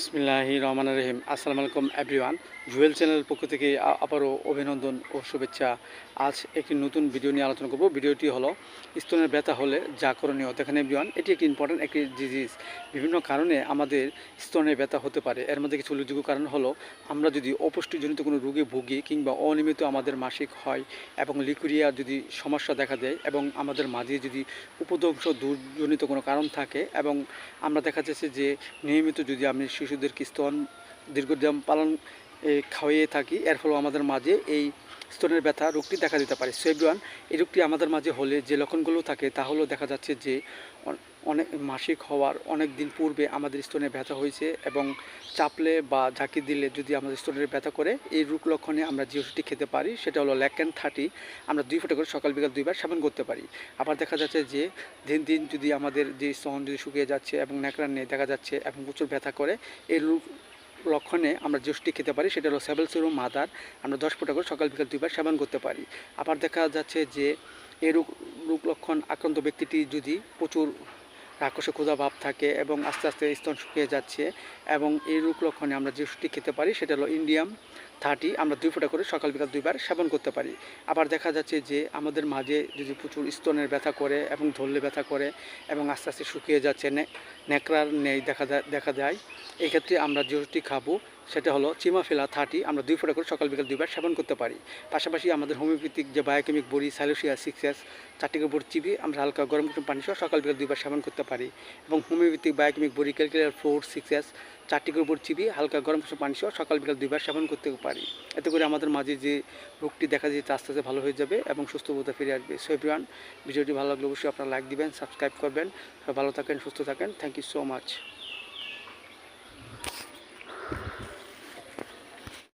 বিসমিল্লাহি রহমান রহিম। আসসালামু আলাইকুম এভরিওয়ান জুয়েল চ্যানেলের পক্ষ থেকে আবারও অভিনন্দন ও শুভেচ্ছা। আজ একটি নতুন ভিডিও নিয়ে আলোচনা করব। ভিডিওটি হলো স্তনের ব্যথা হলে যা করণীয়। দেখেন এভরিওয়ান এটি একটি ইম্পর্ট্যান্ট একটি ডিজিজ বিভিন্ন কারণে আমাদের স্তনের ব্যথা হতে পারে। এর মধ্যে কিছু উল্লেখযোগ্য কারণ হলো, আমরা যদি অপুষ্টিজনিত কোনো রোগে ভুগি কিংবা অনিয়মিত আমাদের মাসিক হয় এবং লিকুরিয়া যদি সমস্যা দেখা দেয় এবং আমাদের মাঝে যদি উপদংশ দূরজনিত কোনো কারণ থাকে এবং আমরা দেখা যাচ্ছে যে নিয়মিত যদি আমি শিশুদেরকে স্তন দীর্ঘদিন পালন খাওয়াইয়ে থাকি। এর ফলে আমাদের মাঝে এই স্তনের ব্যথা, রোগটি দেখা দিতে পারে। সো এভরিওয়ান এই রোগটি আমাদের মাঝে হলে যে লক্ষণগুলো থাকে, তা হলো দেখা যাচ্ছে যে অনেক মাসিক হওয়ার অনেক দিন পূর্বে আমাদের স্তনে ব্যথা হয়েছে এবং চাপলে বা ঝাঁকি দিলে যদি আমাদের স্তনের ব্যথা করে, এই রোগ লক্ষণে আমরা যে ওষুধটি খেতে পারি, সেটা হলো ল্যাকেন থার্টি। আমরা দুই ফোঁটা করে সকাল বিকাল দুইবার সেবন করতে পারি। আবার দেখা যাচ্ছে যে, দিন দিন যদি আমাদের যে স্তন যদি শুকিয়ে যাচ্ছে এবং ন্যাকড়ার নেই দেখা যাচ্ছে এবং প্রচুর ব্যথা করে, এই রোগ লক্ষণে আমরা ওষুধটি খেতে পারি, সেটা হলো সেভেল সিরো মাদার। আমরা দশ ফোঁটা করে সকাল বিকাল দুইবার সেবন করতে পারি। আবার দেখা যাচ্ছে যে এই রোগ রোগ লক্ষণ আক্রান্ত ব্যক্তিটি যদি প্রচুর রাক্ষসে ক্ষুধা ভাব থাকে এবং আস্তে আস্তে স্তন শুকিয়ে যাচ্ছে এবং এই রোগ লক্ষণে আমরা যে খেতে পারি, সেটা হলো ইন্ডিয়াম থার্টি, আমরা দুই ফোঁটা করে সকাল বিকাল দুইবার সেবন করতে পারি। আবার দেখা যাচ্ছে যে আমাদের মাঝে যদি প্রচুর স্তনের ব্যথা করে এবং ধরলে ব্যথা করে এবং আস্তে আস্তে শুকিয়ে যাচ্ছে, নে- ন্যাকড়ার নেই দেখা দেখা যায় এই ক্ষেত্রে আমরা ওষুধটি খাব, সেটা হলো চিমাফিলা থার্টি, আমরা দুই ফোঁটা করে সকাল বিকাল দুইবার সেবন করতে পারি। পাশাপাশি আমাদের হোমিওপ্যাথিক যে বায়োকেমিক বড়ি, সাইলোসিয়া, সিক্সেস, চারটি করে চিবি আমরা হালকা গরম গরম পানি সহ সকাল বিকাল দুইবার সেবন করতে পারি। এবং হোমিওপ্যাথিক বায়োকেমিক বড়ি ক্যালকুলার ফোর, সিক্সেস, চারটি করে চিবি হালকা গরম কিছু পানি সহ সকাল বিকাল দুইবার সেবন করতে পারি। এতে করে আমাদের মাঝে যে রোগটি দেখা যেতে আস্তে আস্তে ভালো হয়ে যাবে এবং সুস্থ বোধা ফিরে আসবে। সো এভরিওয়ান ভিডিওটি ভালো লাগলে অবশ্যই আপনারা লাইক দিবেন সাবস্ক্রাইব করবেন। ভালো থাকেন, সুস্থ থাকেন। Thank you so much